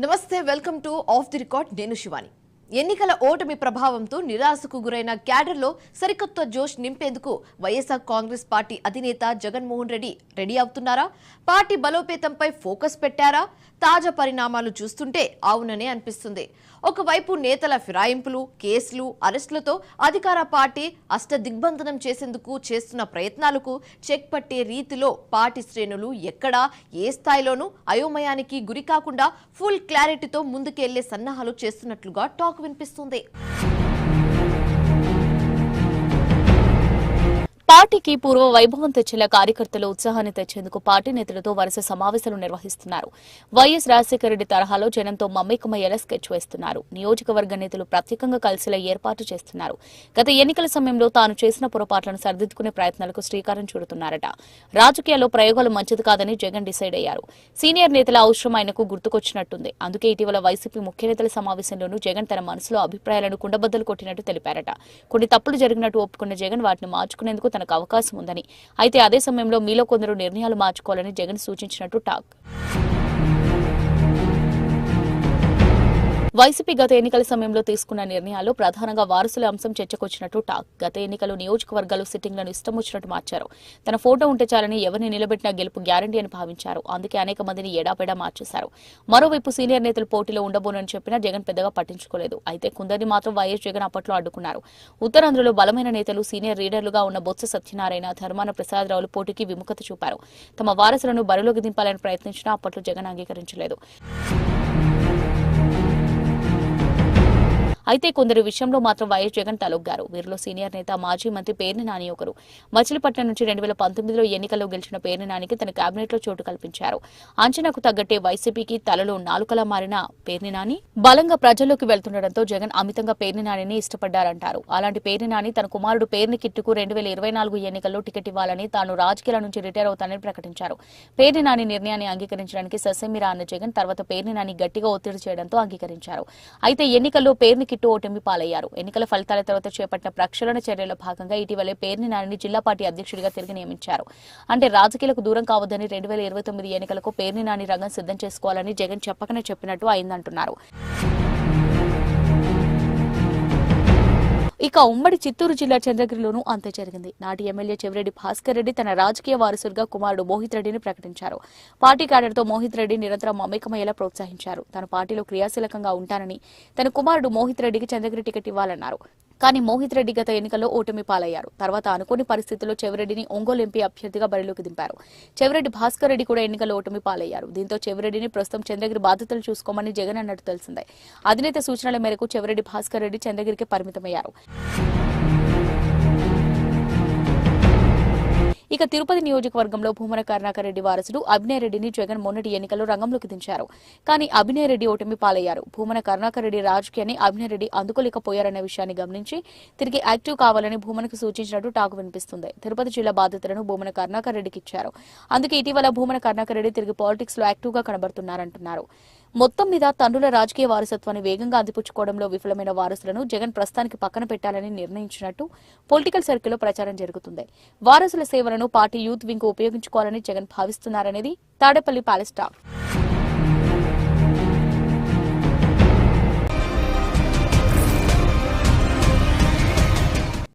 నమస్తే welcome to off the record. నేను శివాని. ఎన్నికల ఓటమి ప్రభావంతో నిరాశకు గురైన క్యాడర్లో సరికొత్త జోష్ నింపేందుకు వైఎస్ఆర్ కాంగ్రెస్ పార్టీ అధినేత జగన్మోహన్ రెడ్డి రెడీ అవుతున్నారా? పార్టీ బలోపేతంపై ఫోకస్ పెట్టారా? తాజా పరిణామాలు చూస్తుంటే అవుననే అనిపిస్తుంది. ఒకవైపు నేతల ఫిరాయింపులు కేసులు అరెస్టులతో అధికార పార్టీ అష్టదిగ్బంధనం చేసేందుకు చేస్తున్న ప్రయత్నాలకు చెక్ పట్టే రీతిలో పార్టీ శ్రేణులు ఎక్కడా ఏ స్థాయిలోనూ అయోమయానికి గురి కాకుండా ఫుల్ క్లారిటీతో ముందుకెళ్ళే సన్నాహాలు చేస్తున్నట్లుగా టాక్ వినిపిస్తుంది. పార్టీకి పూర్వ వైభవం తెచ్చేలా కార్యకర్తలు ఉత్సాహాన్ని తెచ్చేందుకు పార్టీ నేతలతో వరుస సమావేశాలు నిర్వహిస్తున్నారు. వైఎస్ రాజశేఖర రెడ్డి తరహాలో జనంతో మమ్మేకమయ్యేలా స్కెచ్ వేస్తున్నారు? నియోజకవర్గ నేతలు ప్రత్యేకంగా కలిసేలా ఏర్పాటు చేస్తున్నారు. గత ఎన్నికల సమయంలో తాను చేసిన పొరపాట్లను సరిదిద్దుకునే ప్రయత్నాలకు శ్రీకారం చుడుతున్నారట. రాజకీయాల్లో ప్రయోగాలు మంచిది కాదని జగన్ డిసైడ్ అయ్యారు. సీనియర్ నేతల అవసరం ఆయనకు గుర్తుకొచ్చినట్టుంది. అందుకే ఇటీవల వైసీపీ ముఖ్య నేతల సమావేశంలోనూ జగన్ తన మనసులో అభిప్రాయాలను కుండబద్దలు కొట్టినట్టు తెలిపారట. కొన్ని తప్పులు జరిగినట్టు ఒప్పుకున్న జగన్ వాటిని మార్చుకునేందుకు తన తనకు అవకాశం ఉందని. అయితే అదే సమయంలో మీలో కొందరు నిర్ణయాలు మార్చుకోవాలని జగన్ సూచించినట్టు టాక్. వైసీపీ గత ఎన్నికల సమయంలో తీసుకున్న నిర్ణయాల్లో ప్రధానంగా వారసుల అంశం చర్చకొచ్చినట్టు టాక్. గత ఎన్నికలు నియోజకవర్గాలు సిట్టింగ్లను ఇష్టం వచ్చినట్టు మార్చారు. తన ఫోటో ఉంటే చాలని ఎవరిని నిలబెట్టినా గెలుపు గ్యారంటీ అని భావించారు. అందుకే అనేక మందిని ఎడాపెడా మార్చేశారు. మరోవైపు సీనియర్ నేతలు పోటీలో ఉండబోనని చెప్పినా జగన్ పెద్దగా పట్టించుకోలేదు. అయితే కొందరిని మాత్రం వైఎస్ జగన్ అప్పట్లో అడ్డుకున్నారు. ఉత్తరాంధ్రలో బలమైన నేతలు సీనియర్ లీడర్లుగా ఉన్న బొత్స సత్యనారాయణ ధర్మాన ప్రసాదరావులు పోటీకి విముఖత చూపారు. తమ వారసులను బరిలోకి దింపాలని ప్రయత్నించినా అప్పట్లో జగన్ అంగీకరించలేదు. అయితే కొందరు విషయంలో మాత్రం వైఎస్ జగన్ తలొగ్గారు. వీరిలో సీనియర్ నేత మాజీ మంత్రి పేర్ని నాని ఒకరు. మచిలీపట్నం నుంచి రెండు వేల పంతొమ్మిదిలో ఎన్నికల్లో గెలిచిన పేర్ని నానికి తన కేబినెట్లో చోటు కల్పించారు. అంచనాకు తగ్గట్టే వైసీపీకి తలలో నాలుకలా మారిన పేర్ని నాని బలంగా ప్రజల్లోకి వెళ్తుండటంతో జగన్ అమితంగా పేర్ని నానిని ఇష్టపడ్డారంటారు. అలాంటి పేర్ని నాని తన కుమారుడు పేర్ని కిట్టుకు రెండు వేల ఇరవై నాలుగు ఎన్నికల్లో టికెట్ ఇవ్వాలని తాను రాజకీయాల నుంచి రిటైర్ అవుతానని ప్రకటించారు. పేర్ని నాని నిర్ణయాన్ని అంగీకరించడానికి ససెమిరా అన్న జగన్ తర్వాత పేర్ని నాని గట్టిగా ఒత్తిడి చేయడంతో అంగీకరించారు. అయితే ఎన్నికల్లో పేర్ని కిట్టు ఓటమి పాలయ్యారు. ఎన్నికల ఫలితాల తర్వాత చేపట్టిన ప్రక్షాళన చర్యల భాగంగా ఇటీవలే పేర్ని నానిని జిల్లా పార్టీ అధ్యక్షుడిగా తిరిగి నియమించారు. అంటే రాజకీయాలకు దూరం కావద్దని రెండు వేల ఇరవై తొమ్మిది ఎన్నికలకు పేర్ని నాని రంగం సిద్ధం చేసుకోవాలని జగన్ చెప్పకనే చెప్పినట్టు అయిందంటున్నారు. ఇక ఉమ్మడి చిత్తూరు జిల్లా చంద్రగిరిలోనూ అంతే జరిగింది. నాటి ఎమ్మెల్యే చెవిరెడ్డి భాస్కర్ రెడ్డి తన రాజకీయ వారసుడిగా కుమారుడు మోహిత్ రెడ్డిని ప్రకటించారు. పార్టీ క్యాడర్తో మోహిత్ రెడ్డి నిరంతరం మమేకమయ్యేలా ప్రోత్సహించారు. తన పార్టీలో క్రియాశీలకంగా ఉంటానని తన కుమారుడు మోహిత్ రెడ్డికి చంద్రగిరి టికెట్ ఇవ్వాలన్నారు. కానీ మోహిత్ రెడ్డి గత ఎన్నికల్లో ఓటమి పాలయ్యారు. తర్వాత అనుకోని పరిస్థితుల్లో చెవిరెడ్డిని ఒంగోలు ఎంపీ అభ్యర్థిగా బరిలోకి దింపారు. చెవిరెడ్డి భాస్కర్ రెడ్డి కూడా ఎన్నికల్లో ఓటమి పాలయ్యారు. దీంతో చెవిరెడ్డిని ప్రస్తుతం చంద్రగిరి బాధ్యతలు చూసుకోమని జగన్ అన్నట్టు తెలిసిందే. అధినేత సూచనల మేరకు చెవిరెడ్డి భాస్కర్ రెడ్డి చంద్రగిరికి పరిమితమయ్యారు. ఇక తిరుపతి నియోజకవర్గంలో భూమన కరుణాకర్ రెడ్డి వారసుడు అభినయ్ రెడ్డిని జగన్ మొన్నటి ఎన్నికల్లో రంగంలోకి దించారు. కానీ అభినయ్ రెడ్డి ఓటమి పాలయ్యారు. భూమన కరుణాకర్ రెడ్డి రాజకీయాన్ని అభినయ్ రెడ్డి అందుకోలేకపోయారనే విషయాన్ని గమనించి తిరిగి యాక్టివ్ కావాలని భూమనకు సూచించినట్టు టాకు వినిపిస్తుంది. తిరుపతి జిల్లా బాధ్యతలను భూమన కరుణాకర్ రెడ్డికి ఇచ్చారు. అందుకే ఇటీవల భూమన కరుణాకర్ రెడ్డి తిరిగి పాలిటిక్స్లో యాక్టివ్గా కనబడుతున్నారంటున్నారు. మొత్తం మీద తండ్రుల రాజకీయ వారసత్వాన్ని వేగంగా అందిపుచ్చుకోవడంలో విఫలమైన వారసులను జగన్ ప్రస్తుతానికి పక్కన పెట్టాలని నిర్ణయించినట్టు పొలిటికల్ సర్కిల్లో ప్రచారం జరుగుతుంది. వారసుల సేవలను పార్టీ యూత్ వింగ్ ఉపయోగించుకోవాలని జగన్ భావిస్తున్నారనేది తాడేపల్లి ప్యాలెస్ టాక్